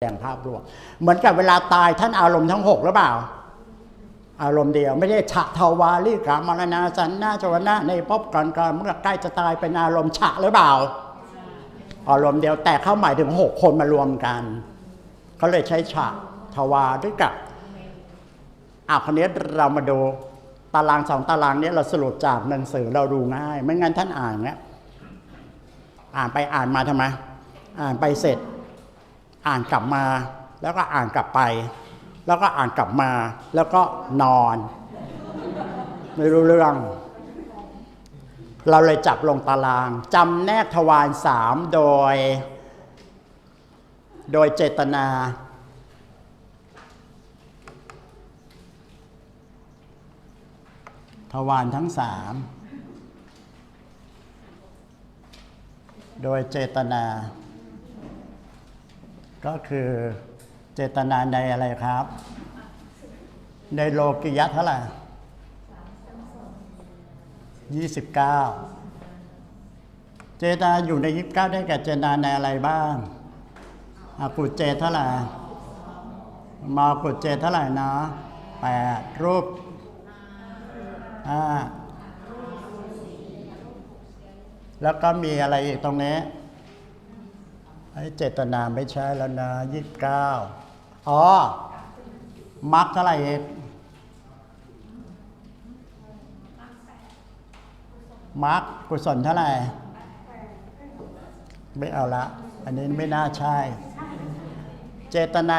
แสดงภาพรวมเหมือนกับเวลาตายท่านอารมณ์ทั้งหกหรือเปล่า อารมณ์เดียวไม่ได้ฉะทวารีกามรณาสันนาจวนะในภพก่อนการเมื่อใกล้จะตายเป็นอารมณ์ฉะหรือเปล่า อารมณ์เดียวแต่เข้าหมายถึงหกคนมารวมกันเขาเลยใช้ฉะทวาด้วยกับอะคนนี้เรามาดูตารางสองตารางนี้เราสรุปจากหนังสือเราดูง่าย ไม่งั้นท่านอ่านเนี้ยอ่านไปอ่านมาทำไมอ่านไปเสร็จ อ่านกลับมา แล้วก็อ่านกลับไป แล้วก็อ่านกลับมา แล้วก็นอน ไม่รู้เรื่อง เราเลยจับลงตารางจำแนกทวารสามโดย โดยเจตนาทวารทั้งสามโดยเจตนา ก็คือเจตนาในอะไรครับ ในโลกิยะเท่าไหร่ยี่สิบเก้าเจตนาอยู่ในยี่สิบเก้าได้แก่เจตนาในอะไรบ้างอากุเจตเท่าไหร่มากุเจตเท่าไหร่นะแปดรูปอ่าแล้วก็มีอะไรอีกตรงนี้ ไอ้เจตนาไม่ใช่แล้วนะยี่สิบเก้าอ๋อ มักเท่าไหร่เองมักกุศลเท่าไหร่ ไม่เอาละ อันนี้ไม่น่าใช่ เจตนา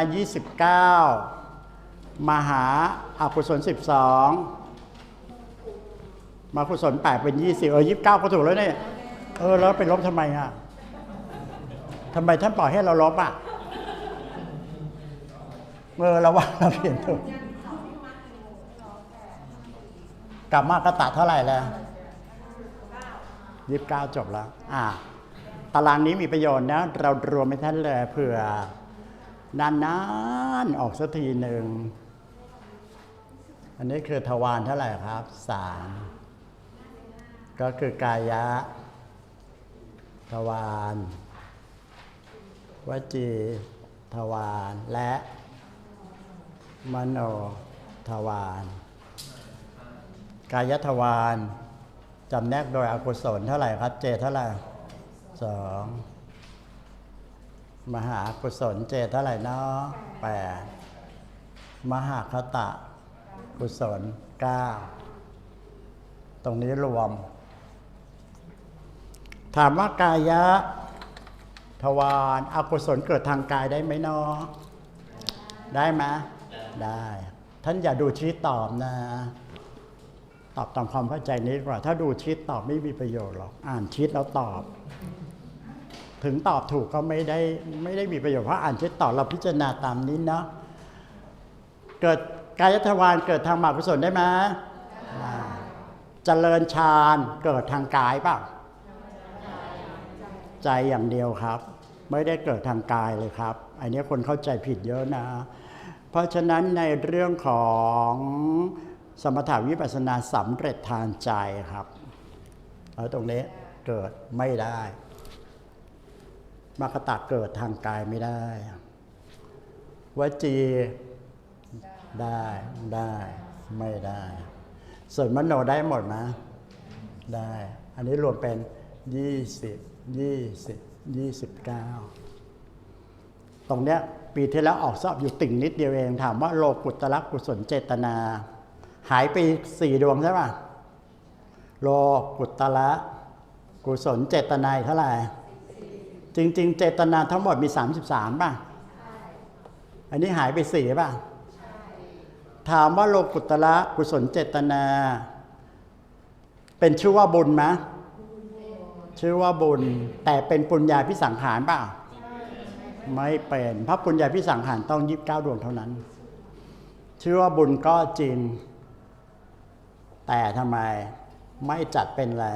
29 มหาอากุศล 12 มากุศล8เป็น 20 เออ 29 ก็ถูกแล้วเนี่ย เออ แล้วไปลบทำไมอะ ทำไมท่านปล่อยให้เราลบอะเออเราว่าเราเปลี่ยนถูกกลับมากระตะเท่าไหร่แล้วยี่สิบเก้าจบแล้ว อ่า ตารางนี้มีประโยชน์นะ เรารวมให้ท่านเลยเผื่อนานๆออกสักทีหนึ่ง อันนี้คือทวารเท่าไหร่ครับสามก็คือกายะ ทวาร วจีทวารและมโนทวารกายทวารจำแนกโดยอกุศลเท่าไหร่ครับเจเท่าไหร่สองมหากุศลเจเท่าไหร่เนาะแปดมหาคตะ กุศลเก้าตรงนี้รวม ถามว่ากายะ ทวารอากุศลเกิดทางกายได้ไหมเนาะได้ไหมได้ ท่านอย่าดูชีตตอบนะ ตอบตามความเข้าใจนี้ดีกว่าถ้าดูชีตตอบไม่มีประโยชน์หรอก อ่านชีตแล้วตอบ ถึงตอบถูกก็ไม่ได้ไม่ได้มีประโยชน์เพราะอ่านชีตตอบเราพิจารณาตามนี้เนาะเกิดกายทวารเกิดทางมหากุศลได้ไหมเจริญฌานเกิดทางกายเปล่า ใจอย่างเดียวครับ ไม่ได้เกิดทางกายเลยครับ อันนี้คนเข้าใจผิดเยอะนะ เพราะฉะนั้นในเรื่องของสมถาวิปัสสนาสำเร็จทางใจครับแล้วตรงนี้เกิดไม่ได้มรรคตะเกิดทางกายไม่ได้วจีได้ได้ไม่ได้ ส่วนมโนได้หมดนะ ได้ อันนี้รวมเป็น 20 20 29ตรงเนี้ยปีที่แล้วออกสอบอยู่ติ่งนิดเดียวเองถามว่าโลกุตระกุศลเจตนา หายไปสี่ดวงใช่ป่ะโลกุตระกุศลเจตนาเท่าไหร่ จริง ๆ เจตนาทั้งหมดมี 33 ป่ะ อันนี้หายไปสี่ป่ะ ถามว่าโลกุตระกุศลเจตนา เป็นชื่อว่าบุญไหม ชื่อว่าบุญแต่เป็นปุญญาพิสังขารเปล่า ไม่เป็นเพราะปุญญาพิสังขารต้องยีิบเก้าดวงเท่านั้น ชื่อว่าบุญก็จริง แต่ทำไมไม่จัดเป็นอะไร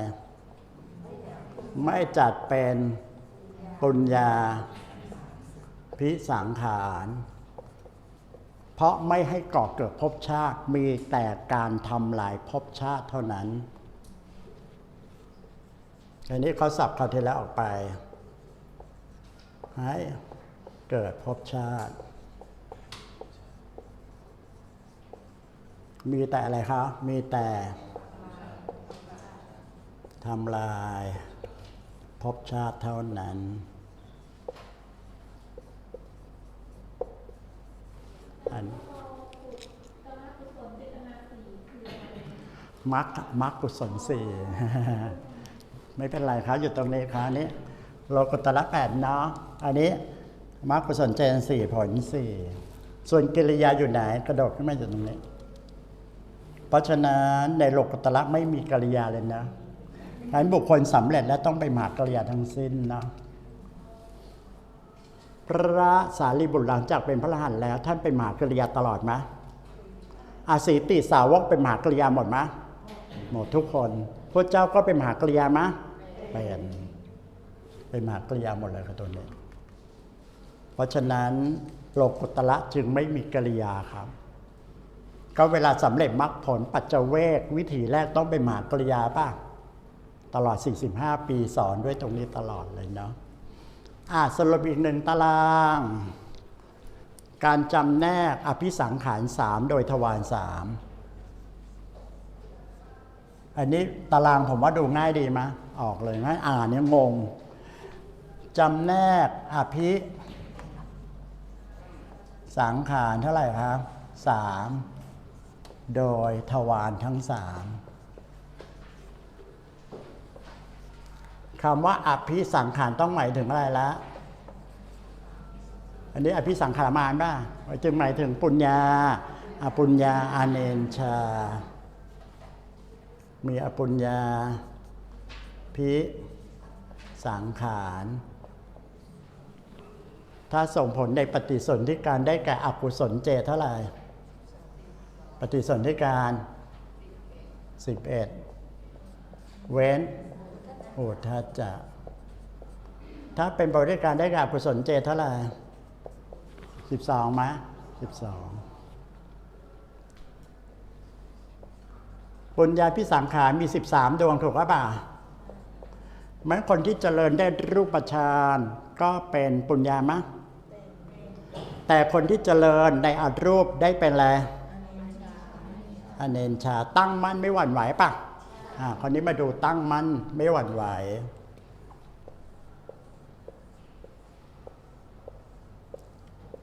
ไม่จัดเป็นปุญญาพิสังขารเพราะไม่ให้ก่อเกิดภพชาติมีแต่การทำลายภพชาติเท่านั้น อันนี้เขาสับคราวที่แล้วออกไปให้เกิดภพชาติ มีแต่อะไรครับมีแต่ทำลายภพชาติเท่านั้น อันมักมักกุศลสี่ ไม่เป็นไรครับอยู่ตรงนี้ครับอันนี้โลกุตระแปดเนาะอันนี้มักกุศลเจนสี่ผลสี่ส่วนกิริยาอยู่ไหนกระโดดขึ้นมาอยู่ตรงนี้ เพราะฉะนั้นในโลกุตระไม่มีกิริยาเลยนะงั้นบุคคลสำเร็จแล้วต้องไปหมากริยาทั้งสิ้นนะพระสารีบุตรหลังจากเป็นพระอรหันต์แล้ว ท่านเป็นมหากริยาตลอดไหมอาศีติสาวกเป็นมหากริยาหมดไหมหมดทุกคน พระเจ้าก็เป็นมหากริยาไหมเป็นเป็นมหากริยาหมดเลยครับตัวนี้ เพราะฉะนั้นโลกุตระจึงไม่มีกริยาครับ ก็เวลาสำเร็จมรรคผลปัจเจเวกวิธีแรกต้องเป็นมหากริยาป่ะตลอด 45 ปีสอนด้วยตรงนี้ตลอดเลยเนาะอ่าสรุปอีกหนึ่งตาราง การจำแนกอภิสังขารสามโดยทวารสาม อันนี้ตารางผมว่าดูง่ายดีมะออกเลยง่ายอ่านเนี่ยงงจำแนกอภิ สังขารเท่าไหร่ครับสามโดยทวารทั้งสามคำว่าอภิสังขารต้องหมายถึงอะไรละอันนี้อภิสังขารมานป่ะจึงหมายถึงปุญญาอปุญญาอาเนนชา มีอปุญญา พิสังขาร ถ้าส่งผลในปฏิสนธิการได้แก่อกุศลเจเท่าไหร่ ปฏิสนธิการ 11 เว้นโอทัจจะถ้าเป็นบริการได้แก่อกุศลเจเท่าไหร่ 12มะ12 บุญญาพิสังขารมีสิบสามดวงถูกหรือเปล่ามันคนที่เจริญได้รูปฌานก็เป็นปุญญามะ แต่คนที่เจริญในอรูปได้เป็นอะไรอเนนชาตั้งมั่นไม่หวั่นไหวปะอ่าคนนี้มาดูตั้งมั่นไม่หวั่นไหว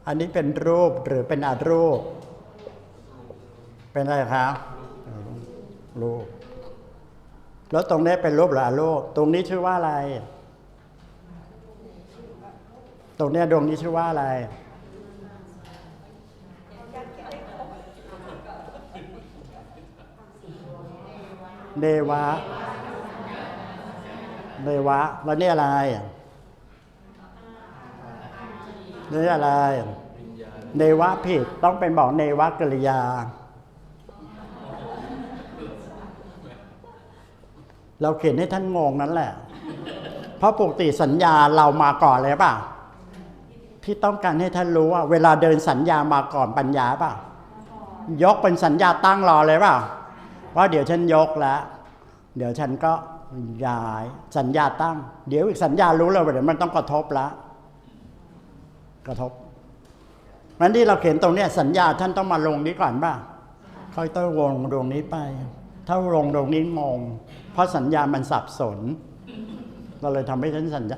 อันนี้เป็นรูปหรือเป็นอารูป เป็นอะไรครับ รูป แล้วตรงนี้เป็นรูปหรืออารูป ตรงนี้ชื่อว่าอะไร ตรงนี้ดวงนี้ชื่อว่าอะไร เนวะ เนวะ แล้วนี่อะไร นี่อะไร เนวะผิดต้องเป็นบอกเนวะกริยา เราเขียนให้ท่านงงนั้นแหละ เพราะปกติสัญญาเรามาก่อนเลยป่ะพี่ต้องการให้ท่านรู้ว่า เวลาเดินสัญญามาก่อนปัญญาป่ะยกเป็นสัญญาตั้งรอเลยป่ะว่าเดี๋ยวฉันยกแล้ว เดี๋ยวฉันก็ย้ายสัญญาตั้ง เดี๋ยวอีกสัญญารู้เลยว่าเดี๋ยวมันต้องกระทบแล้วกระทบมันที่เราเขียนตรงเนี้ยสัญญาท่านต้องมาลงนี้ก่อนป่ะค่อยต้องวงตรงนี้ไป ถ้าลงตรงนี้งง เพราะสัญญามันสับสน เราเลยทำให้ท่านสัญญา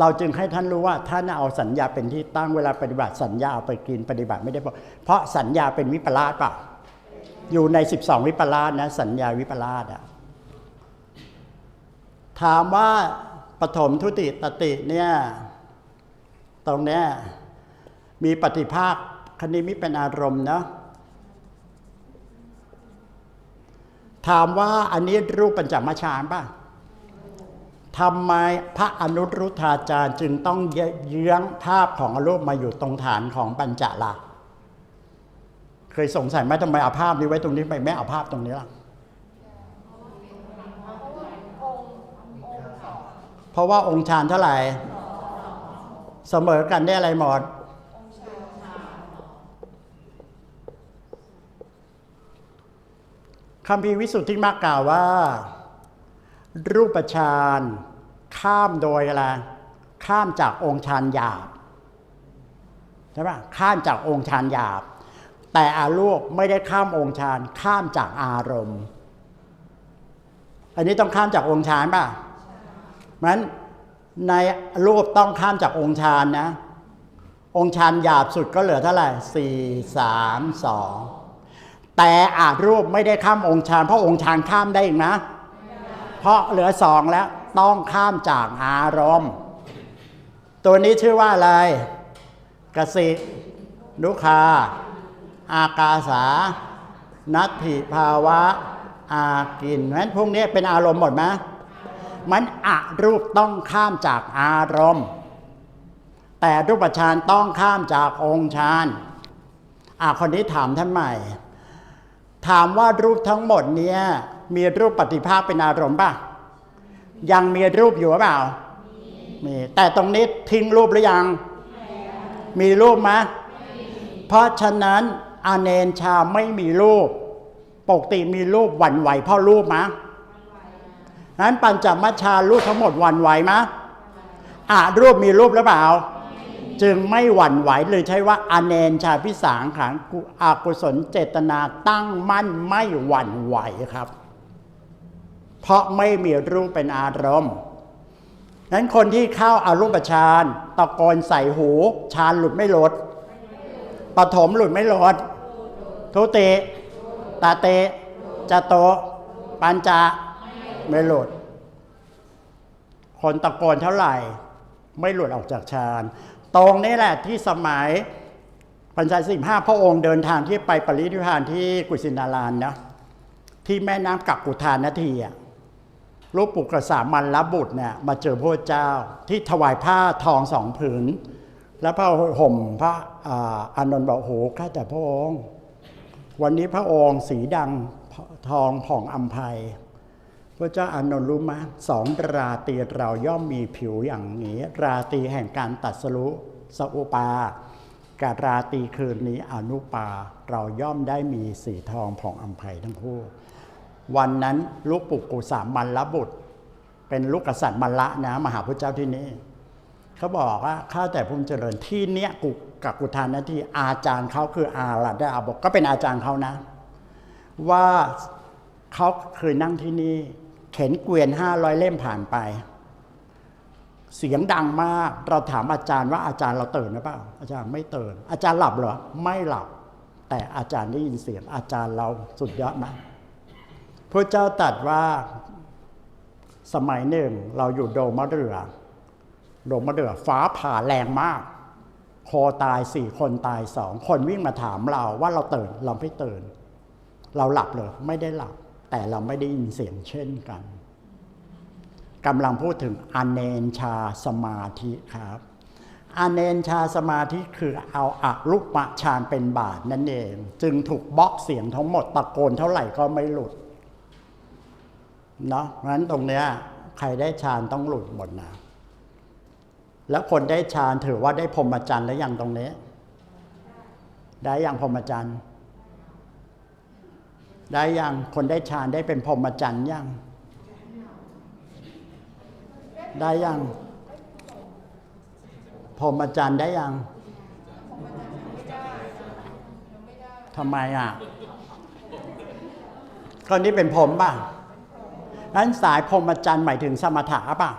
เราจึงให้ท่านรู้ว่าท่านเอาสัญญาเป็นที่ตั้งเวลาปฏิบัติสัญญาเอาไปกินปฏิบัติไม่ได้ เพราะสัญญาเป็นวิปลาสเป่ะอยู่ใน 12 วิปลาสนะ สัญญาวิปลาสอะถามว่าปฐมทุติตติเนี่ยตรงเนี้ยมีปฏิภาคคณิมิเป็นอารมณ์เนาะ ถามว่าอันนี้รูปปัญจมาชานป่ะทำไมพระอนุรุทธาจารย์จึงต้องเยื้องภาพของอรูปมาอยู่ตรงฐานของปัญจละเคยสงสัยไหมทำไมเอาภาพนี้ไว้ตรงนี้ไปไม่เอาภาพตรงนี้ล่ะเพราะว่าองค์ฌานเท่าไหร่ เสมอกันได้อะไรหมด คำพีวิสุทธิมากกล่าวว่า รูปฌานข้ามโดยอะไรข้ามจากองค์ฌานหยาบใช่ปะข้ามจากองค์ฌานหยาบ แต่อารูปไม่ได้ข้ามองค์ฌานข้ามจากอารมณ์ อันนี้ต้องข้ามจากองค์ฌานป่ะมันในรูปต้องข้ามจากองค์ฌานนะ องค์ฌานหยาบสุดก็เหลือเท่าไหร่สี่สามสอง แต่อารูปไม่ได้ข้ามองค์ฌานเพราะองค์ฌานข้ามได้อีกนะ เพราะเหลือสองแล้วต้องข้ามจากอารมณ์ ตัวนี้ชื่อว่าอะไร กสินุคา อากาสา นัตถิภาวะ อากินนั้นพวกนี้เป็นอารมณ์หมดไหมมันอะรูปต้องข้ามจากอารมณ์ แต่รูปฌานต้องข้ามจากองค์ฌานอะคนนี้ถามท่านใหม่ ถามว่ารูปทั้งหมดเนี้ยมีรูปปฏิภาคเป็นอารมณ์ป่ะ ยังมีรูปอยู่หรือเปล่า มีแต่ตรงนี้ทิ้งรูปหรือยัง มีรูปไหมเพราะฉะนั้นอาเนนชาไม่มีรูป ปกติมีรูปหวั่นไหวเพราะรูปมะนั้นปัญจมัชชารูปทั้งหมดหวั่นไหวมะอะรูปมีรูปหรือเปล่า จึงไม่หวั่นไหวเลยใช้ว่าอเนนชาพิสางขังอากุศลเจตนาตั้งมั่นไม่หวั่นไหวครับ เพราะไม่มีรูปเป็นอารมณ์นั้นคนที่เข้าอารูปฌานตะโกนใส่หูฌานหลุดไม่หลดปฐมหลุดไม่หลดทุติตาเตจโตปัญจะไม่หลุดคนตะโกนเท่าไหร่ ไม่หลุดออกจากฌาน ตรงนี้แหละที่สมัยปัญจสิบห้าพระองค์เดินทางที่ไปปรินิพพานที่กุสินารานะที่แม่น้ำกักกุทานาทีอะลูกปุกกษามันลบุตรเนี่ยมาเจอพระเจ้าที่ถวายผ้าทองสองผืน แล้วพระห่มพระอานนท์บอกโอ้โหข้าแต่พระองค์ วันนี้พระองค์สีดังทองผ่องอัมภัย พระเจ้าอานนท์รู้ไหมสองราตรีเราย่อมมีผิวอย่างนี้ ราตรีแห่งการตัดสรุสอุปากับราตรีคืนนี้อนุปา เราย่อมได้มีสีทองผ่องอัมภัยทั้งคู่ วันนั้นลูกปุกกุสามันละบุตร เป็นลูกกษัตริย์มันละนะมหาพุทธเจ้าที่นี่เขาบอกว่าข้าแต่ภูมิเจริญที่เนี้ยกุกับกุทานนาที่อาจารย์เขาคืออาลัดได้อาบอกก็เป็นอาจารย์เขานะ ว่าเขาเคยนั่งที่นี่ เข็นเกวียนห้าร้อยเล่มผ่านไป เสียงดังมากเราถามอาจารย์ว่าอาจารย์เราตื่นหรือเปล่าอาจารย์ไม่ตื่น อาจารย์หลับเหรอไม่หลับ แต่อาจารย์ได้ยินเสียงอาจารย์เราสุดยอดมากพระเจ้าตรัดว่าสมัยหนึ่งเราอยู่โดมมะเดือโดมมะเดือฟ้าผ่าแรงมากโคตายสี่คนตายสองคนวิ่งมาถามเราว่าเราตื่นเราไม่ตื่น เราหลับเลยไม่ได้หลับ แต่เราไม่ได้ยินเสียงเช่นกันกำลังพูดถึงอเนนชาสมาธิครับอเนนชาสมาธิคือเอาอะรูปะฌานเป็นบาทนั่นเอง จึงถูกบล็อกเสียงทั้งหมดตะโกนเท่าไหร่ก็ไม่หลุดเนาะเพราะฉะนั้นตรงเนี้ยใครได้ฌานต้องหลุดหมดนะแล้วคนได้ฌานถือว่าได้พรหมจรรย์แล้วยังตรงนี้ ได้ยังพรหมจรรย์ ได้ยังคนได้ฌานได้เป็นพรหมจรรย์ยังได้ยังพรหมจรรย์ได้ยังทำไมอะคนนี้เป็นพรหมป่ะนั้นสายพรหมจรรย์หมายถึงสมถะป่ะ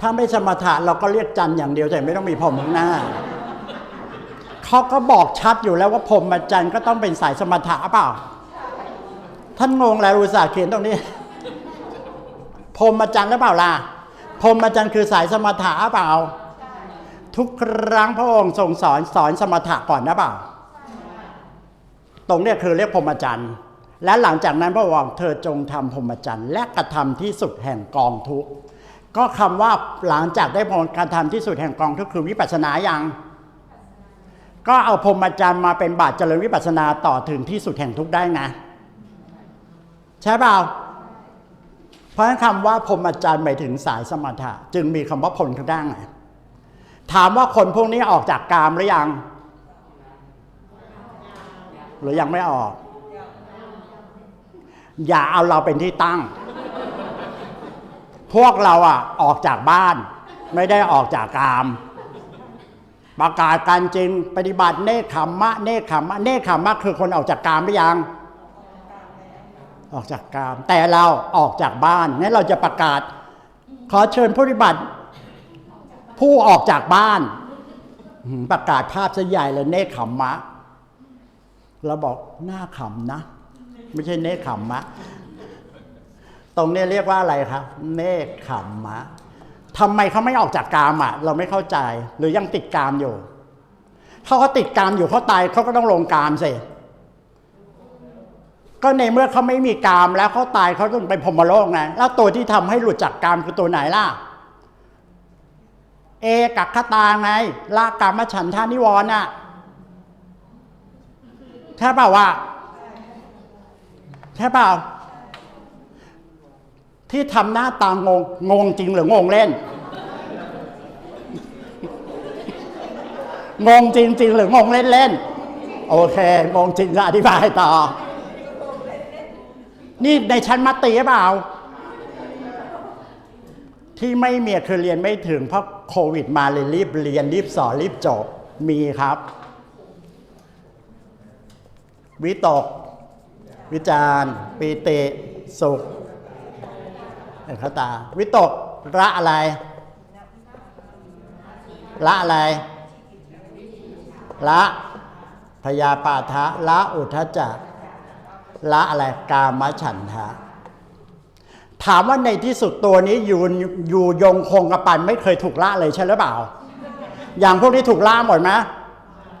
ถ้าไม่สมถะเราก็เรียกจันอย่างเดียวแต่ไม่ต้องมีพรหมข้างหน้า เขาก็บอกชัดอยู่แล้วว่าพรหมจรรย์ก็ต้องเป็นสายสมถะเปล่า ท่านงงแล้วอุตส่าห์เขียนตรงนี้พรหมจรรย์หรือเปล่าล่ะพรหมจรรย์คือสายสมถะเปล่า ทุกครั้งพระองค์ทรงสอนสอนสมถะก่อนนะเปล่า ตรงเนี้ยคือเรียกพรหมจรรย์ และหลังจากนั้นพระองค์เธอจงทำพรหมจรรย์ และกระทำที่สุดแห่งกองทุก ก็คำว่าหลังจากได้ผลการทำที่สุดแห่งกองทุกคือวิปัสสนาอยัง ก็เอาพรหมจรรย์มาเป็นบาตรเจริญวิปัสสนาต่อถึงที่สุดแห่งทุกได้ไงใช่เปล่าเพราะนั้นคำว่าพรหมจรรย์หมายถึงสายสมถะจึงมีคำว่าผลทุกด้านไงถามว่าคนพวกนี้ออกจากกามหรือยัง หรือยังไม่ออก อย่าเอาเราเป็นที่ตั้ง พวกเราอะออกจากบ้าน ไม่ได้ออกจากกาม ประกาศการจริงปฏิบัติเนคขมมะ เนคขมมะ เนคขมมะคือคนออกจากกามหรือยัง ออกจากกาม แต่เราออกจากบ้านงั้นเราจะประกาศ ขอเชิญผู้ปฏิบัติ ผู้ออกจากบ้าน ประกาศภาพซะใหญ่เลยเนคขมมะเราบอกหน้าขำนะ ไม่ใช่เนคขมมะ ตรงนี้เรียกว่าอะไรครับ เนคขมมะ ทำไมเขาไม่ออกจากกามอะ เราไม่เข้าใจ หรือยังติดกามอยู่เขาติดกามอยู่เขาตายเขาก็ต้องลงกามสิก็ในเมื่อเขาไม่มีกามแล้วเขาตายเขาต้องไปพรมโลกไงแล้วตัวที่ทำให้หลุดจากกามคือตัวไหนล่ะ เอกัคคตาไงละกามฉันทานิวรณ์น่ะใช่เปล่าวะใช่เปล่า ที่ทำหน้าตางง งงจริงหรืองงเล่น งงจริงจริงหรืองงเล่นเล่น โอเค งงจริงก็อธิบายต่อ นี่ในชั้นมัตติหรือเปล่า ที่ไม่มีคือเรียนไม่ถึงเพราะโควิดมาเลยรีบเรียนรีบสอนรีบจบ มีครับ วิตก วิจารปีติสุข เอกตา วิตกละอะไร ละอะไร ละพยาปาทะละอุทจจะละอะไรกามฉันทะ ถามว่าในที่สุดตัวนี้อยู่อยู่ยงคงกระปันไม่เคยถูกละเลยใช่หรือเปล่า อย่างพวกนี้ถูกละหมดไหม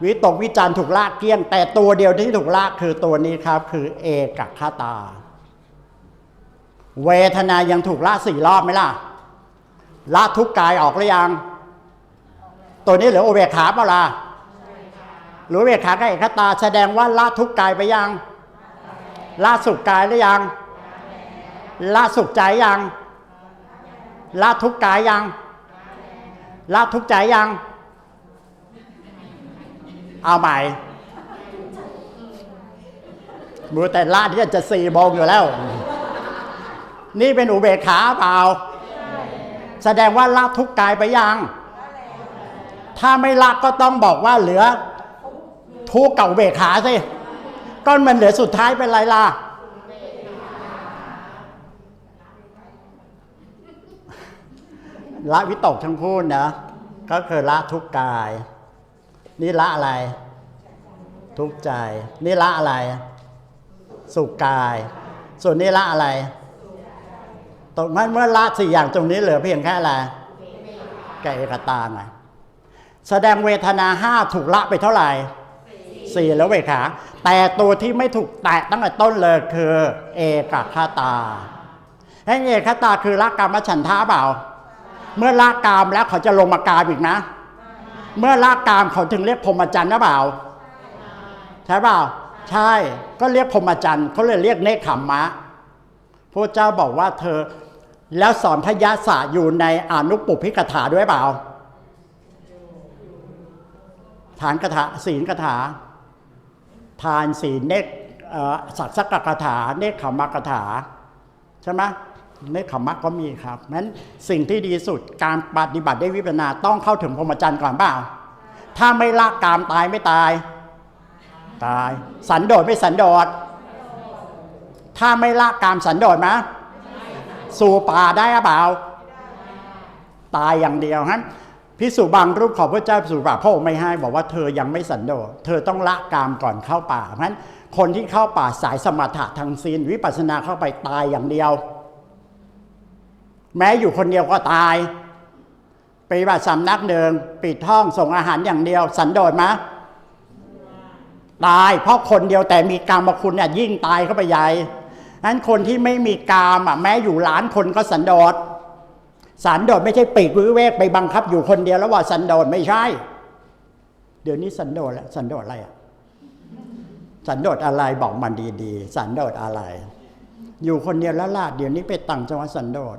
วิตกวิจารถูกละเกลี้ยง แต่ตัวเดียวที่ถูกละคือตัวนี้ครับ คือเอกคตา เวทนายังถูกละสี่รอบไหมล่ะ ละทุกกายออกหรือยัง ตัวนี้เหลือโอเบคขาเปล่าล่ะหรือเวขากับเอกตาแสดงว่าละทุกกายไปยังละสุขกายหรือยังละสุขใจยังละทุกกายยังละทุกใจยัง เอาใหม่มือแต่ละที่จะสี่โมงอยู่แล้ว นี่เป็นอุเบกขาเปล่า แสดงว่าละทุกกายไปยัง ถ้าไม่ละก็ต้องบอกว่าเหลือทุกข์กับอุเบกขาสิก็มันเหลือสุดท้ายเป็นไรล่ะละวิตกทั้งคู่นะก็คือละทุกกาย นี่ละอะไร ทุกใจ นี่ละอะไร สุขกาย ส่วนนี้ละอะไร ตรงนั้นเมื่อละสี่อย่างตรงนี้เหลือเพียงแค่อะไรแก่เอกตาไงแสดงเวทนาห้าถูกละไปเท่าไหร่สี่แล้วเวขา แต่ตัวที่ไม่ถูกแตะตั้งแต่ต้นเลยคือเอกคตาให้เอกคตาคือละกรรมฉันทะเปล่า เมื่อละกามแล้วเขาจะลงมากามอีกนะ เมื่อละกามเขาถึงเรียกพรหมจรรย์นะเปล่าใช่เปล่า ใช่ก็เรียกพรหมจรรย์เขาเลยเรียกเนคขมมะพระเจ้าบอกว่าเธอ แล้วสอนพยาศาสตร์อยู่ในอนุปปุพิกถาด้วยเปล่า ฐานกถาศีลกถา ทานศีลเนกเอ่อสักกถา เนคขมกถา ใช่ไหมเนคขมก็มีครับนั้นสิ่งที่ดีสุดการปฏิบัติได้วิปัสนาต้องเข้าถึงพรหมจรรย์ก่อนเปล่า ถ้าไม่ละกามตายไม่ตาย ตาย สันโดษไม่สันโดษถ้าไม่ละกามสันโดษไหม สู่ป่าได้หรือเปล่าตายอย่างเดียวฮะพิสูจบางรูปขอพระเจ้าพิสูจป่าพระองค์ไม่ให้บอกว่าเธอยังไม่สันโดษเธอต้องละกามก่อนเข้าป่าเพราะฉะนั้นคนที่เข้าป่าสายสมถะทางศีลวิปัสสนาเข้าไปตายอย่างเดียว แม้อยู่คนเดียวก็ตายปฏิบัติสำนักหนึ่งปิดห้องส่งอาหารอย่างเดียว สันโดษไหมตายเพราะคนเดียวแต่มีกรรมคุณเนี่ยยิ่งตายเข้าไปใหญ่ นั้นคนที่ไม่มีกามอะแม้อยู่ล้านคนก็สันโดษสันโดษไม่ใช่ปีกวิเวกไปบังคับอยู่คนเดียวแล้วว่าสันโดษไม่ใช่ เดี๋ยวนี้สันโดษแล้วสันโดษอะไรอะสันโดษอะไรบอกมันดีๆ สันโดษอะไร อยู่คนเดียวแล้วล่ะเดี๋ยวนี้ไปต่างจังหวัดสันโดษ